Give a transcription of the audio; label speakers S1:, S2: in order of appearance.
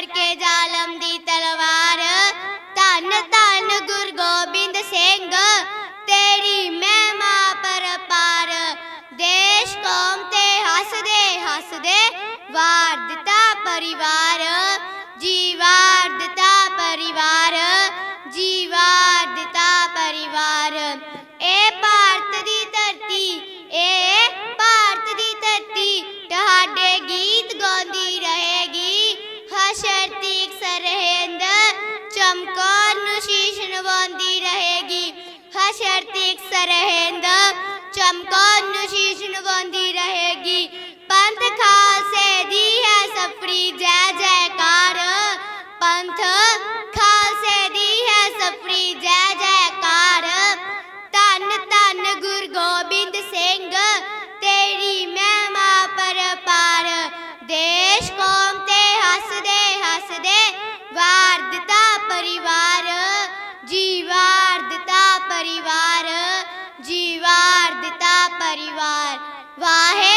S1: ਕਰਕੇ ਜ਼ਾਲਮ ਦੀ ਤਲਵਾਰ। ਧੰਨ ਧੰਨ ਗੁਰੂ ਗੋਬਿੰਦ ਸਿੰਘ, ਤੇਰੀ ਮਹਿਮਾ ਪਰਪਾਰ ਦੇਸ਼ ਕੌਮ ਤੇ ਹੱਸਦੇ ਹੱਸਦੇ ਵਾਰ ਦਿੱਤਾ ਪਰਿਵਾਰ। ਜੀਵਾਰ ਦਿੱਤਾ ਪਰਿਵਾਰ ਜੀਵਾਰ ਦਿੱਤਾ ਪਰਿਵਾਰ। ਇਹ ਭਾਰਤ ਦੀ ਧਰਤੀ ਇਹ ਭਾਰਤ ਦੀ ਧਰਤੀ, ਤੁਹਾਡੇ ਗੀਤ शीश नवांदी रहेगी। हशर तीक्ष रहेंदा। चमकान रहेगी। वाहे